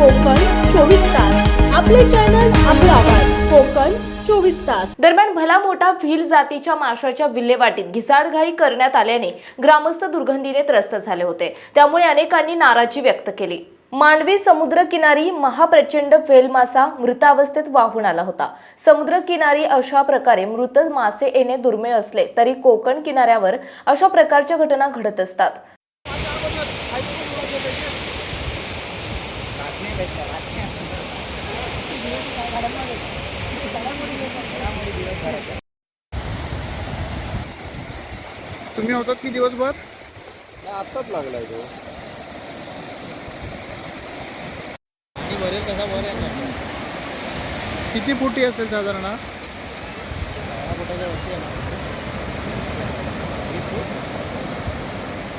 कोकण चोवीस तास. आपले चॅनल आपला आवाज. कोकण चोवीस तास. दरम्यान भला मोठा व्हील जातीच्या माशाच्या विल्हेवाटीत घिसाडघाई करण्यात आल्याने ग्रामस्थ दुर्गंधीने त्रस्त झाले होते. त्यामुळे अनेकांनी नाराजी व्यक्त केली. मांडवी समुद्रकिनारी महाप्रचंड व्हेलमासा मृतावस्थेत वाहून आला होता. समुद्रकिनारी अशा प्रकारे मृत मासे येणे दुर्मिळ असले तरी कोकण किनाऱ्यावर अशा प्रकारच्या घटना घडत असतात. तुम्ही होतात की दिवसभर? आत्ताच लागलाय तो. किती फुटी असेल साधारण हा?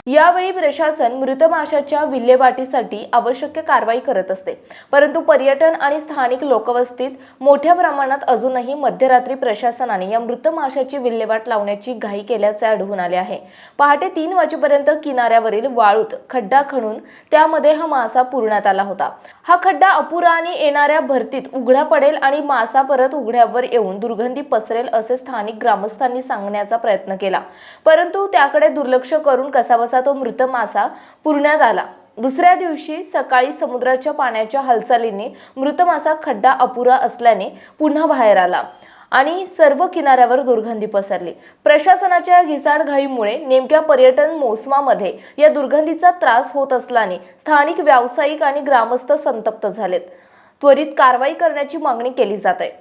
यावेळी प्रशासन मृत माशाच्या विल्हेवाटीसाठी आवश्यक कारवाई करत असते. परंतु पर्यटन आणि स्थानिक लोकवस्तीत मोठ्या प्रमाणात अजूनही मध्यरात्री प्रशासनाने या मृत माशाची विल्हेवाट लावण्याची घाई केल्याचे आढळून आले आहे. पहाटे तीन वाजेपर्यंत किनाऱ्यावरील वाळूत खड्डा खणून त्यामध्ये हा मासा पुरण्यात आला होता. हा खड्डा अपुरा आणि येणाऱ्या भरतीत उघडा पडेल आणि मासा परत उघड्यावर येऊन दुर्गंधी पसरेल असे स्थानिक ग्रामस्थांनी सांगण्याचा प्रयत्न केला. परंतु त्याकडे दुर्लक्ष करून कसा असा तो मृत मासा पुरण्यात आला. दुसऱ्या दिवशी सकाळी समुद्राच्या पाण्याच्या हालचालींनी मृत मासा खड्डा अपुरा असल्याने पुन्हा बाहेर आला आणि सर्व किनाऱ्यावर दुर्गंधी पसरली. प्रशासनाच्या घिसाडघाईमुळे नेमक्या पर्यटन मोसमामध्ये या दुर्गंधीचा त्रास होत असल्याने स्थानिक व्यावसायिक आणि ग्रामस्थ संतप्त झालेत. त्वरित कारवाई करण्याची मागणी केली जात आहे.